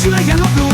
Should I get up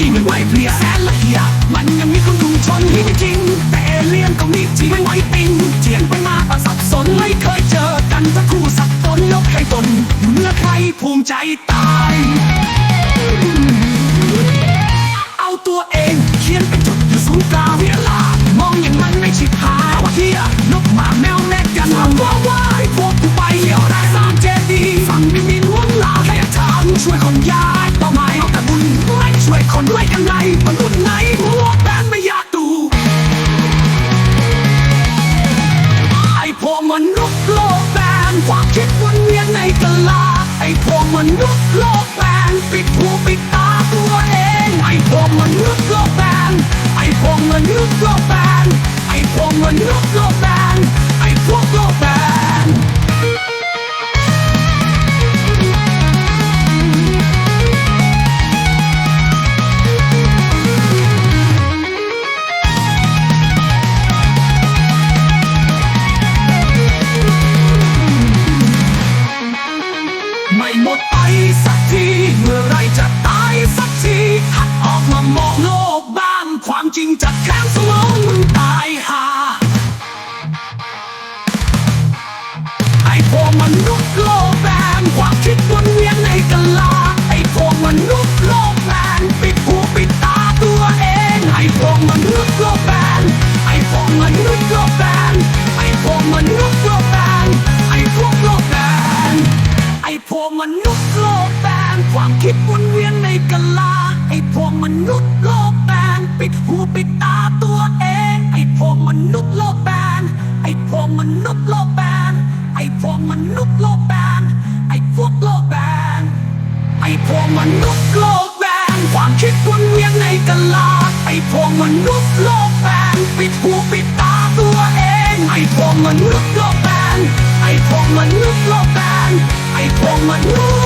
ดีเหมือนไหวเพลียแสนละเอียดมันยังมีคนถุงชนที่ไม่จริง แต่เลี่ยนก็มีที่ไม่ไหวปิงเทียนไปมาก็สับสนไม่เคยเจอกันสักคู่สักตนยกให้ตนอยู่เมื่อใครภูมิใจตาย เอาตัวเองเขียนเป็นจุดอยู่ศูนย์กลาง คนด้วยกันไงมนุษย์ไหนหัวแบนไม่อยากดู ไอ้พวกมนุษย์โลกแบนความคิดวนเวียนในกลาไอ้พวกมนุษย์โลกแบนปิดหูปิดตาตัวเองไอ้พวกมนุษย์โลกแบนไอ้พวกมนุษย์โลกแบนไอ้พวกมนุษย์โลกแบน โลกแบนความคิดวนเวียนในกะลาไอ้พวกมนุษย์โลกแบนปิดหูปิดตาตัวเองไอ้พวกมนุษย์โลกแบนไอ้พวกมนุษย์โลกแบนไอ้พวกมนุษย์โลกแบนไอ้พวกโลกแบนไอ้พวกมนุษย์โลกแบนความคิดวนเวียนในกะลาไอ้พวกมนุษย์โลกแบนปิดหูปิดตาตัวเองไอ้พวกมนุษย์โลกแบนไอ้พวกมนุษย์โลกแบนไอ้พวกมนุษย์